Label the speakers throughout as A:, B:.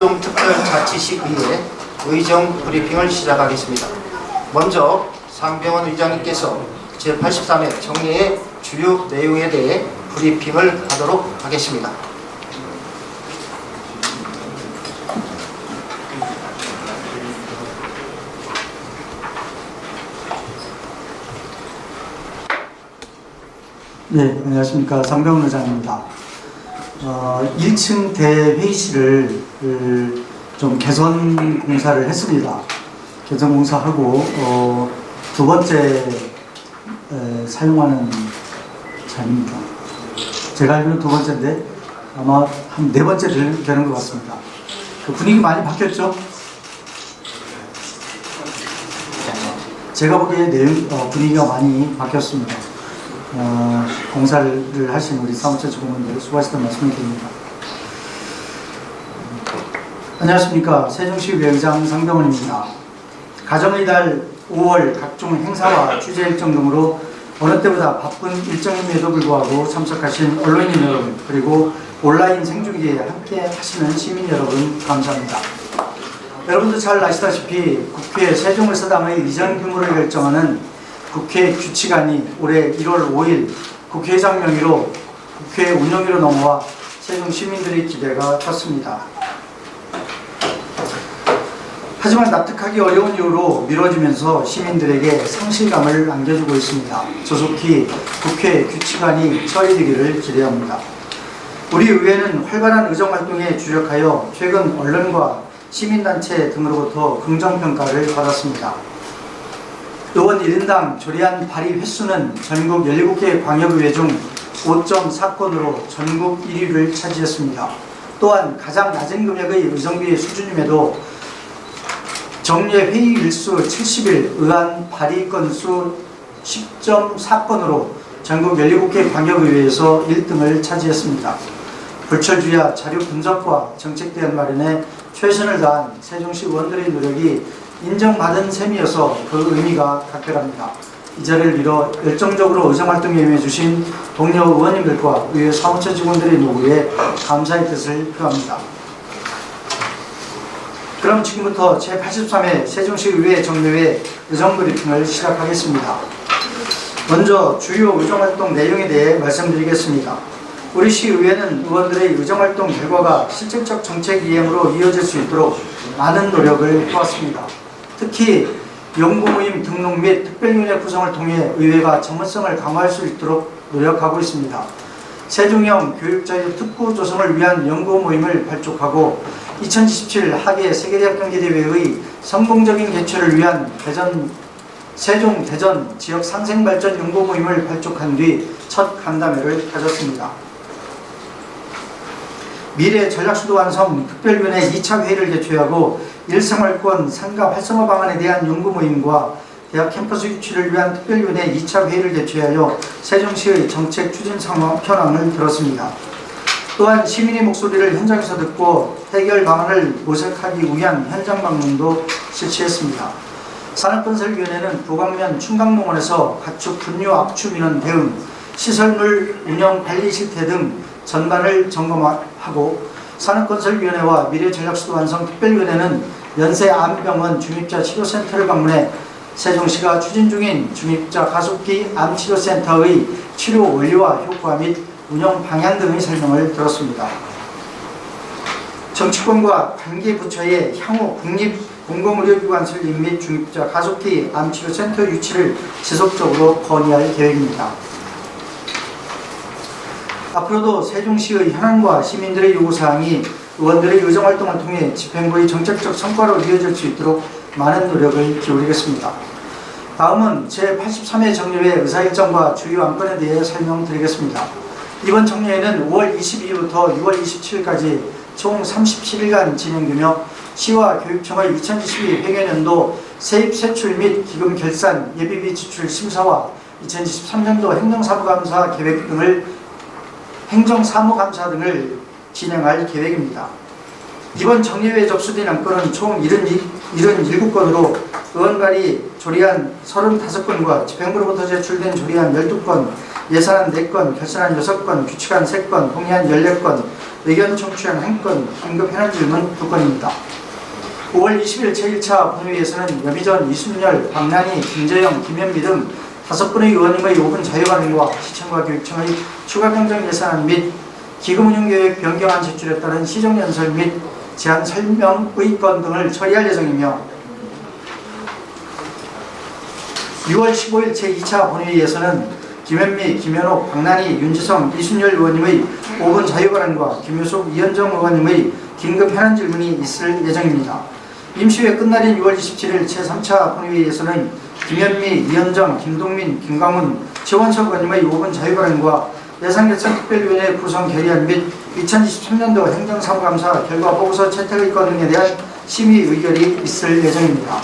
A: 특별자치시의회 의정 브리핑을 시작하겠습니다. 먼저 상병원 의장님께서 제83회 정례의 주요 내용에 대해 브리핑을 하도록 하겠습니다.
B: 네, 안녕하십니까. 상병훈 의장입니다. 어, 1층 대회의실을 을, 좀 개선 공사를 했습니다. 개선 공사하고 어, 두 번째 에, 사용하는 장입니다. 제가 알기로는 두 번째인데 아마 한 네 번째 되- 되는 것 같습니다. 그 분위기 많이 바뀌었죠? 제가 보기에 내용, 어, 분위기가 많이 바뀌었습니다. 어, 공사를 하신 우리 사무처 직원분들 수고하셨던 말씀을 드립니다. 안녕하십니까. 세종시 의회의장 상병원입니다. 가정의 달 5월 각종 행사와 취재 일정 등으로 어느 때보다 바쁜 일정임에도 불구하고 참석하신 언론인 여러분 그리고 온라인 생중계에 함께 하시는 시민 여러분 감사합니다. 여러분도 잘 아시다시피 국회 세종을사당의 이전 규모를 결정하는 국회 규칙안이 올해 1월 5일 국회의장 명의로 국회 운영위로 넘어와 세종 시민들의 기대가 컸습니다. 하지만 납득하기 어려운 이유로 미뤄지면서 시민들에게 상실감을 안겨주고 있습니다. 조속히 국회 규칙안이 처리되기를 기대합니다. 우리 의회는 활발한 의정활동에 주력하여 최근 언론과 시민단체 등으로부터 긍정평가를 받았습니다. 의원 1인당 조리한 발의 횟수는 전국 17개 광역의회 중 5.4건으로 전국 1위를 차지했습니다. 또한 가장 낮은 금액의 의정비의 수준임에도 정례 회의 일수 70일, 의안 발의 건수 10.4건으로 전국 17개 광역의회에서 1등을 차지했습니다. 불철주야 자료 분석과 정책 대안 마련에 최선을 다한 세종시 의원들의 노력이 인정받은 셈이어서 그 의미가 각별합니다. 이 자리를 빌어 열정적으로 의정활동에 임해주신 동료 의원님들과 의회 사무처 직원들의 노고에 감사의 뜻을 표합니다. 그럼 지금부터 제83회 세종시 의회 정례회 의정 브리핑을 시작하겠습니다. 먼저 주요 의정활동 내용에 대해 말씀드리겠습니다. 우리 시의회는 의원들의 의정활동 결과가 실질적 정책 이행으로 이어질 수 있도록 많은 노력을 해왔습니다. 특히 연구모임 등록 및 특별위원회 구성을 통해 의회가 전문성을 강화할 수 있도록 노력하고 있습니다. 세종형 교육자유 특구 조성을 위한 연구 모임을 발족하고 2017 하계 세계대학 경제대회의 성공적인 개최를 위한 대전 세종 대전 지역 상생 발전 연구 모임을 발족한 뒤 첫 간담회를 가졌습니다. 미래 전략수도 완성 특별위원회 2차 회의를 개최하고 일생활권 상가 활성화 방안에 대한 연구 모임과 대학 캠퍼스 유치를 위한 특별위원회 2차 회의를 개최하여 세종시의 정책 추진 상황 현황을 들었습니다. 또한 시민의 목소리를 현장에서 듣고 해결 방안을 모색하기 위한 현장 방문도 실시했습니다. 산업건설위원회는 부광면 충강농원에서 가축 분뇨 압축 민원 대응, 시설물 운영 관리 실태 등 전반을 점검하고 산업건설위원회와 미래전략수도 완성 특별위원회는 연세 암병원 중입자 치료센터를 방문해 세종시가 추진 중인 중입자 가속기 암치료센터의 치료 원리와 효과 및 운영 방향 등의 설명을 들었습니다. 정치권과 관계 부처의 향후 국립 공공의료기관 설립 및 중입자 가속기 암치료센터 유치를 지속적으로 건의할 계획입니다. 앞으로도 세종시의 현안과 시민들의 요구사항이 의원들의 의정활동을 통해 집행부의 정책적 성과로 이어질 수 있도록 많은 노력을 기울이겠습니다. 다음은 제83회 정례회 의사일정과 주요 안건에 대해 설명드리겠습니다. 이번 정례회는 5월 22일부터 6월 27일까지 총 37일간 진행되며 시와 교육청의 2022 회계년도 세입 세출 및 기금 결산 예비비 지출 심사와 2023년도 행정사무감사 계획 등을 행정사무감사 등을 진행할 계획입니다. 이번 정례회에 접수된 안건은 총 77건으로 의원발이 조리한 35건과 집행부로부터 제출된 조리한 12건, 예산안 4건, 결산안 6건, 규칙안 3건, 동의안 14건, 의견 청취한 한 건, 긴급 현안 질문 두 건입니다. 5월 20일 제1차 본회의에서는 여미전, 이순열, 박난희, 김재영, 김현미 등 다섯 분의 의원님의 5분 자유반응과 시청과 교육청의 추가 경정 예산안 및 기금운용계획 변경안 제출에 따른 시정연설 및 제안 설명의 건 등을 처리할 예정이며 6월 15일 제2차 본회의에서는 김현미, 김현옥, 박난희, 윤지성, 이순열 의원님의 5분 자유발언과 김효숙, 이현정 의원님의 긴급 현안 질문이 있을 예정입니다. 임시회 끝날인 6월 27일 제3차 본회의에서는 김현미, 이현정, 김동민, 김광훈, 최원석 의원님의 5분 자유발언과 예산결산 특별위원회 구성 결의안 및 2023년도 행정사무감사 결과 보고서 채택의 건 등에 대한 심의 의결이 있을 예정입니다.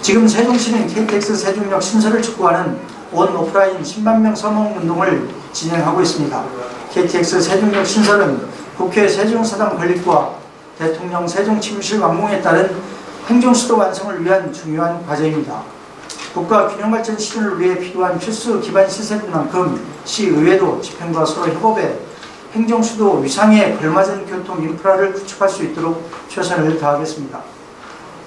B: 지금 세종시는 KTX 세종역 신설을 촉구하는 온 오프라인 10만 명 서명 운동을 진행하고 있습니다. KTX 세종역 신설은 국회 세종사당 건립과 대통령 세종 침실 완공에 따른 행정수도 완성을 위한 중요한 과제입니다. 국가 균형 발전 실현을 위해 필요한 필수 기반 시설인 만큼 시의회도 집행과 서로 협업해 행정 수도 위상에 걸맞은 교통 인프라를 구축할 수 있도록 최선을 다하겠습니다.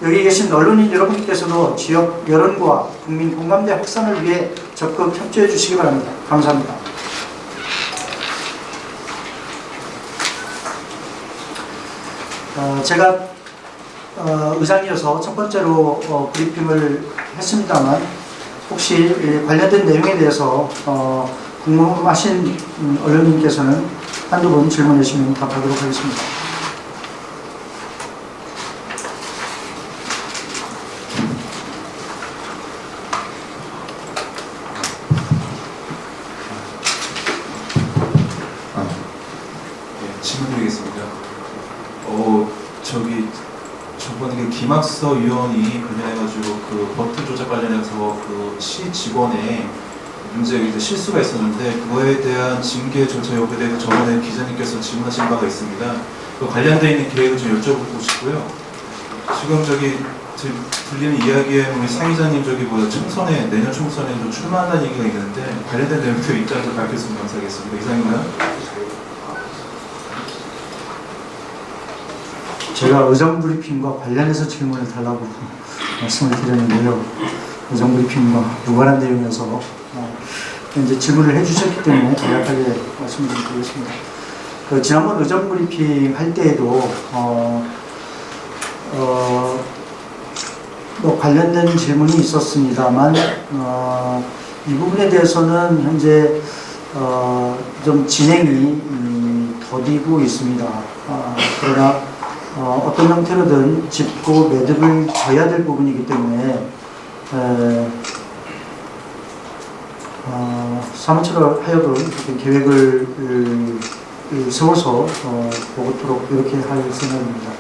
B: 여기 계신 언론인 여러분께서도 지역 여론과 국민 공감대 확산을 위해 적극 협조해 주시기 바랍니다. 감사합니다. 어, 제가 어, 의장이어서 첫 번째로 어, 브리핑을 했습니다만 혹시 예, 관련된 내용에 대해서 어, 궁금하신 음, 언론인께서는 한두 분 질문해 주시면 답하도록 하겠습니다.
C: 예, 질문 드리겠습니다. 어, 그 김학서 위원이 관련해가지고 그 버튼 조작 관련해서 그 시 직원의 문제 실수가 있었는데 그거에 대한 징계 절차 여부에 대해서 저번에 기자님께서 질문하신 바가 있습니다. 그 관련돼 있는 계획을 좀 여쭤보고 싶고요. 지금 저기 지금 들리는 이야기에 우리 상 기자님 저기 뭐 총선에 내년 총선에 좀 출마한다는 얘기가 있는데 관련된 내용도 입장 좀 밝혔으면 감사하겠습니다. 이상인가요?
B: 제가 의정 브리핑과 관련해서 질문을 달라고 말씀을 드렸는데요. 의정 브리핑과 무관한 내용이어서 어, 이제 질문을 해주셨기 때문에 간략하게 말씀을 좀 드리겠습니다. 그 지난번 의정 브리핑 할 때에도 어, 어, 뭐 관련된 질문이 있었습니다만 어, 이 부분에 대해서는 현재 어, 좀 진행이 음, 더디고 있습니다. 아, 그러나 어, 어떤 형태로든 짚고 매듭을 져야 될 부분이기 때문에 에, 어, 사무처로 하여금 계획을 음, 음, 세워서 어, 보고토록 이렇게 할 생각입니다.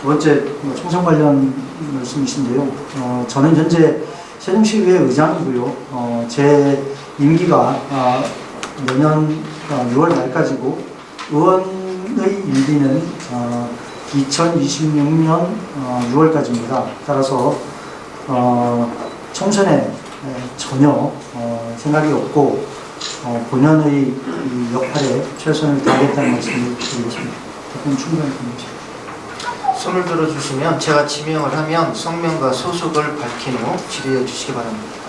B: 두 번째 뭐 총선 관련 말씀이신데요. 어, 저는 현재 세종시의회 의장이고요. 어, 제 임기가 아, 내년 아, 6월 말까지고 의원 의 임기는 어, 2026년 어, 6월까지입니다. 따라서 어, 총선에 에, 전혀 어, 생각이 없고 어, 본연의 이 역할에 최선을 다하겠다는 말씀을 드리겠습니다. 답변 충분히 드립니다.
A: 손을 들어주시면 제가 지명을 하면 성명과 소속을 밝힌 후 질의해 주시기 바랍니다.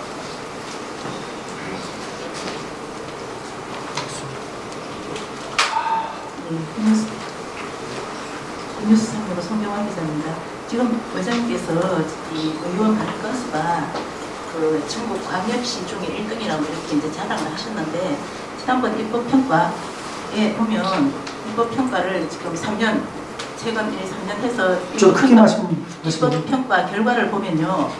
D: 네, 뉴스, 송경환 기자입니다. 지금 의장님께서 이 의원 건수가 그 전국 광역시 중에 1등이라고 이렇게 이제 자랑을 하셨는데 지난번 입법평가에 보면 입법평가를 지금 3년 최근 1, 3년 해서 입법평가 결과를 보면요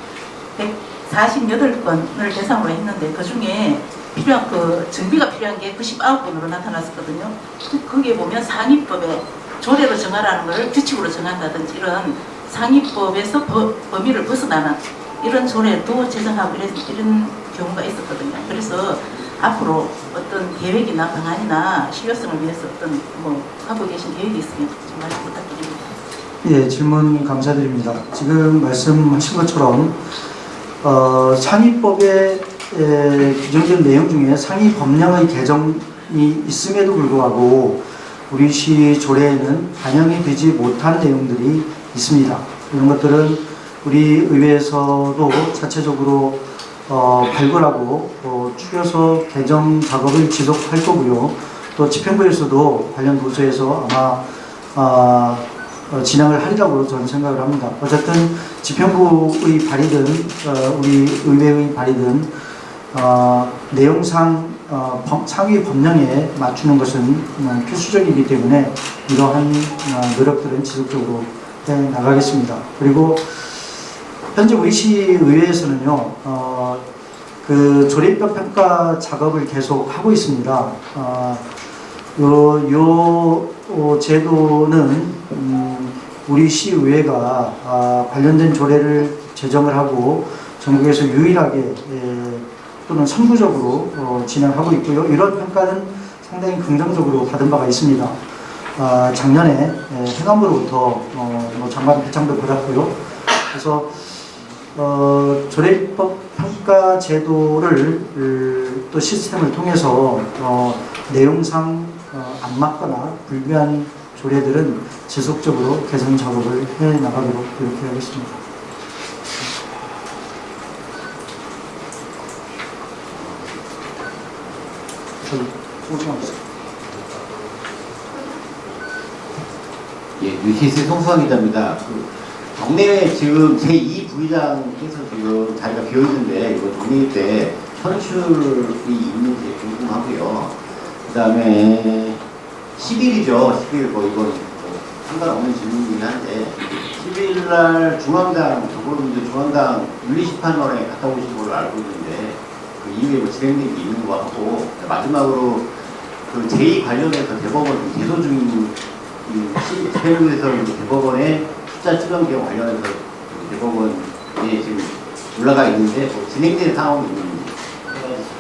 D: 148건을 대상으로 했는데 그 중에 필요한 그 정비가 필요한 게 99건으로 나타났었거든요. 그- 거기에 보면 상위법에 조례로 정하라는 걸 규칙으로 정한다든지 이런 상위법에서 버- 범위를 벗어나는 이런 조례도 제정하고 이런, 이런 경우가 있었거든요. 그래서 앞으로 어떤 계획이나 방안이나 실효성을 위해서 어떤 뭐 하고 계신 계획이 있으면 좀 말씀 부탁드립니다.
B: 예, 질문 감사드립니다. 지금 말씀하신 것처럼 어, 상위법에 에, 규정된 내용 중에 상위 법령의 개정이 있음에도 불구하고 우리 시 조례에는 반영이 되지 못한 내용들이 있습니다. 이런 것들은 우리 의회에서도 자체적으로 어, 발굴하고 어, 추려서 개정 작업을 지속할 거고요. 또 집행부에서도 관련 부서에서 아마 아, 어, 진행을 하리라고 저는 생각을 합니다. 어쨌든 집행부의 발의든 어, 우리 의회의 발의든 어, 내용상 어, 법- 상위 법령에 맞추는 것은 어, 필수적이기 때문에 이러한 어, 노력들은 지속적으로 해 나가겠습니다. 그리고 현재 우리 시의회에서는요, 어, 그 조립법 평가 작업을 계속 하고 있습니다. 어, 요, 요 어, 제도는 음, 우리 시의회가 아, 관련된 조례를 제정을 하고 전국에서 유일하게 예, 또는 선구적으로 어, 진행하고 있고요. 이런 평가는 상당히 긍정적으로 받은 바가 있습니다. 아, 작년에 예, 행안부로부터 어, 뭐 장관 배짱도 받았고요. 그래서 어, 조례법 평가 제도를 으, 또 시스템을 통해서 어, 내용상 어, 안 맞거나 불비한 조례들은 지속적으로 개선 작업을 해 나가도록 그렇게 하겠습니다. 저기 소중하겠습니다.
E: 예, 뉴시스 송수환 기자입니다. 그 정례 지금 제2 부의장께서 지금 자리가 비어 있는데 이거 정례 때 선출이 있는지 궁금하고요. 그 다음에 10일이죠. 10일 뭐 이건 뭐 상관없는 질문이긴 한데 10일 날 중앙당 더불어민주 중앙당 윤리심판원에 갔다 오신 걸로 알고 있는데 그 이후에 뭐 진행된 게 있는 것 같고 마지막으로 그 제2 관련해서 대법원 제소 중인 이 집행부에서 대법원의 숫자 추정기와 관련해서 그 대법원에 지금 올라가 있는데 뭐 진행된 상황이 있는지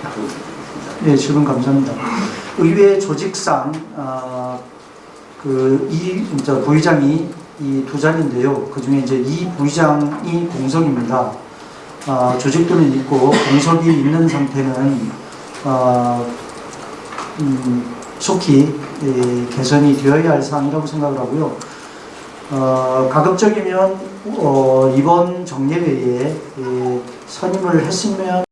E: 답변 부탁드리겠습니다.
B: 네, 질문 감사합니다. 의회 조직상 아, 그이 부의장이 이 두 자리인데요. 그 중에 이제 이 부의장이 공석입니다. 아, 조직도는 있고 공석이 있는 상태는 아, 음, 속히 예, 개선이 되어야 할 사항이라고 생각을 하고요. 어, 가급적이면 어, 이번 정례회에 예, 선임을 했으면